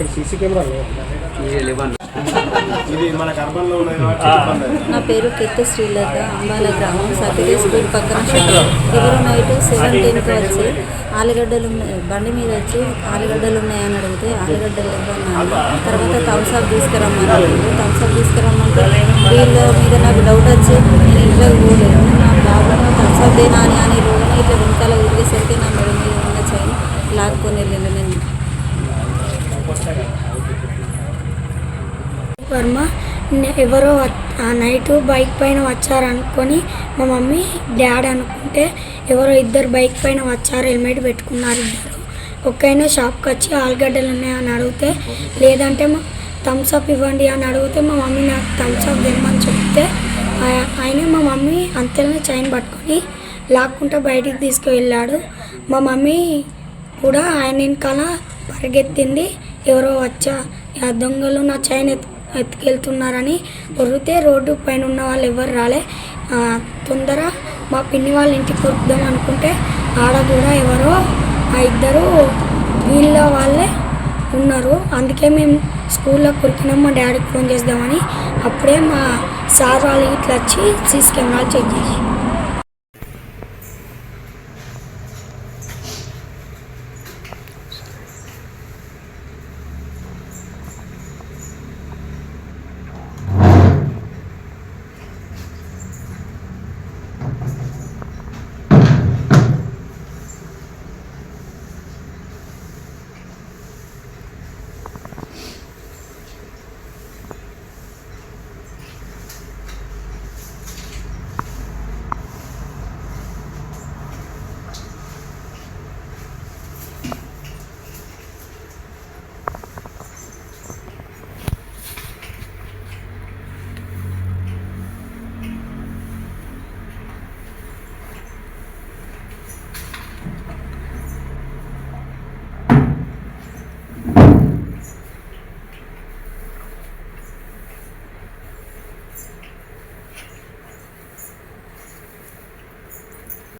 ఇక్కడ CC camera ఇది మన కర్బన్లో ఉన్నది కాబట్టి ఇబ్బంది. అవుతుంది. నా పేరు కెత్త శ్రీలత అంబాల గ్రామం సతీడే స్కూల్ పక్కన ఎవరు నైట్ సెవెన్ టెన్కి వచ్చి ఆలుగడ్డలు ఉన్నాయి బండి మీద వచ్చి ఆలుగడ్డలు ఉన్నాయని అడిగితే ఆలుగడ్డలు ఇవ్వన్నాను తర్వాత థమ్స్అప్ తీసుకురమ్మన్నారు. థమ్స్అప్ తీసుకురమ్మంటే వీళ్ళ మీద నాకు డౌట్ వచ్చి నేను ఇంట్లోకి పోలేదు. నా బాబు థమ్స్అప్ దేనా అని అని రోజున ఇట్లా వెనకాల తిరిగేసరికి నా మెడ మీద ఉన్న చైన్ లాక్కొని వెళ్ళిండు నేను వర్మ. ఎవరో వ- ఆ నైట్ బైక్ పైన వచ్చారనుకొని మా మమ్మీ డాడ్ అనుకుంటే ఎవరో ఇద్దరు బైక్ పైన వచ్చారు హెల్మెట్ పెట్టుకున్నారు ఇద్దరు. ఒక్కైనా షాప్కి వచ్చి ఆలుగడ్డలు ఉన్నాయని అడిగితే లేదంటే మా థమ్స్అప్ ఇవ్వండి అని అడిగితే మా మమ్మీ నాకు థమ్స్అప్ తెమ్మని చెప్తే ఆయన మా మమ్మీ అంతేనే చైన్ పట్టుకొని లాక్కుంటూ బయటికి తీసుకువెళ్ళాడు. మా మమ్మీ కూడా ఆయన వెనకాల పరిగెత్తింది ఎవరో వచ్చా ఆ దొంగలు నా చైన్ ఎత్తు ఎత్తుకెళ్తున్నారని ఉరితే రోడ్డు పైన ఉన్న వాళ్ళు ఎవరు రాలే. తొందర మా పిన్ని వాళ్ళ ఇంటికి వద్దాం అనుకుంటే ఆడ కూడా ఎవరో ఆ ఇద్దరు వీళ్ళ వాళ్ళే ఉన్నారు. అందుకే మేము స్కూల్లో కొరికినాం మా డాడీకి ఫోన్ చేద్దామని. అప్పుడే మా సార్ వాళ్ళు ఇట్లా వచ్చి సీసీ కెమెరాలు చెక్ చేసి